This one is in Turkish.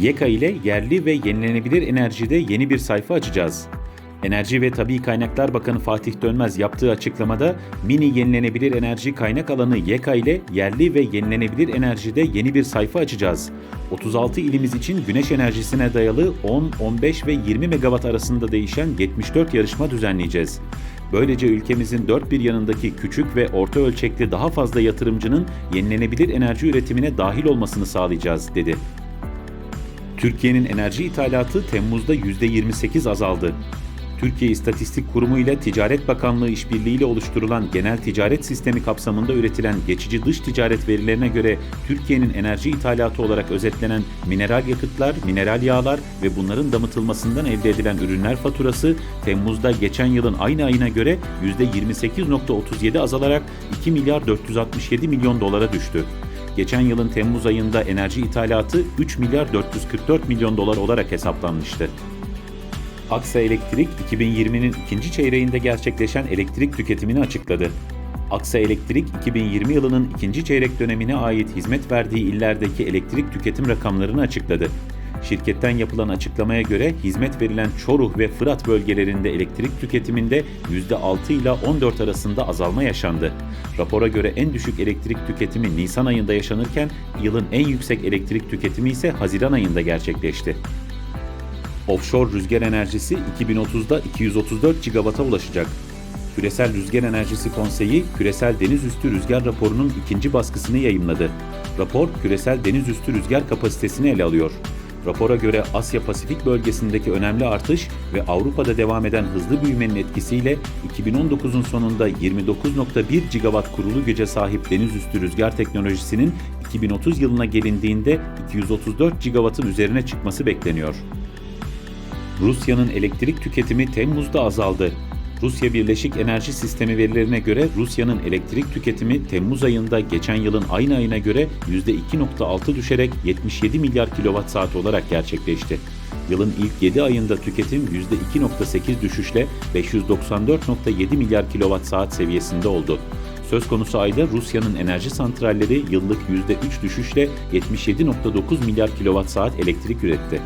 YEKA ile yerli ve yenilenebilir enerjide yeni bir sayfa açacağız. Enerji ve Tabi Kaynaklar Bakanı Fatih Dönmez yaptığı açıklamada mini yenilenebilir enerji kaynak alanı YEKA ile yerli ve yenilenebilir enerjide yeni bir sayfa açacağız. 36 ilimiz için güneş enerjisine dayalı 10, 15 ve 20 megawatt arasında değişen 74 yarışma düzenleyeceğiz. Böylece ülkemizin dört bir yanındaki küçük ve orta ölçekli daha fazla yatırımcının yenilenebilir enerji üretimine dahil olmasını sağlayacağız, dedi. Türkiye'nin enerji ithalatı Temmuz'da %28 azaldı. Türkiye İstatistik Kurumu ile Ticaret Bakanlığı işbirliğiyle oluşturulan genel ticaret sistemi kapsamında üretilen geçici dış ticaret verilerine göre Türkiye'nin enerji ithalatı olarak özetlenen mineral yakıtlar, mineral yağlar ve bunların damıtılmasından elde edilen ürünler faturası Temmuz'da geçen yılın aynı ayına göre %28.37 azalarak 2 milyar 467 milyon dolara düştü. Geçen yılın Temmuz ayında enerji ithalatı 3 milyar 444 milyon dolar olarak hesaplanmıştı. Aksa Elektrik 2020'nin ikinci çeyreğinde gerçekleşen elektrik tüketimini açıkladı. Aksa Elektrik 2020 yılının ikinci çeyrek dönemine ait hizmet verdiği illerdeki elektrik tüketim rakamlarını açıkladı. Şirketten yapılan açıklamaya göre hizmet verilen Çoruh ve Fırat bölgelerinde elektrik tüketiminde %6 ile 14 arasında azalma yaşandı. Rapora göre en düşük elektrik tüketimi Nisan ayında yaşanırken yılın en yüksek elektrik tüketimi ise Haziran ayında gerçekleşti. Offshore rüzgar enerjisi 2030'da 234 gigawata ulaşacak. Küresel Rüzgar Enerjisi Konseyi, Küresel Deniz Üstü Rüzgar raporunun ikinci baskısını yayımladı. Rapor, küresel deniz üstü rüzgar kapasitesini ele alıyor. Rapora göre Asya-Pasifik bölgesindeki önemli artış ve Avrupa'da devam eden hızlı büyümenin etkisiyle 2019'un sonunda 29.1 gigawatt kurulu güce sahip deniz üstü rüzgar teknolojisinin 2030 yılına gelindiğinde 234 gigawattın üzerine çıkması bekleniyor. Rusya'nın elektrik tüketimi Temmuz'da azaldı. Rusya Birleşik Enerji Sistemi verilerine göre Rusya'nın elektrik tüketimi Temmuz ayında geçen yılın aynı ayına göre %2.6 düşerek 77 milyar kilowatt saat olarak gerçekleşti. Yılın ilk 7 ayında tüketim %2.8 düşüşle 594.7 milyar kilowatt saat seviyesinde oldu. Söz konusu ayda Rusya'nın enerji santralleri yıllık %3 düşüşle 77.9 milyar kilowatt saat elektrik üretti.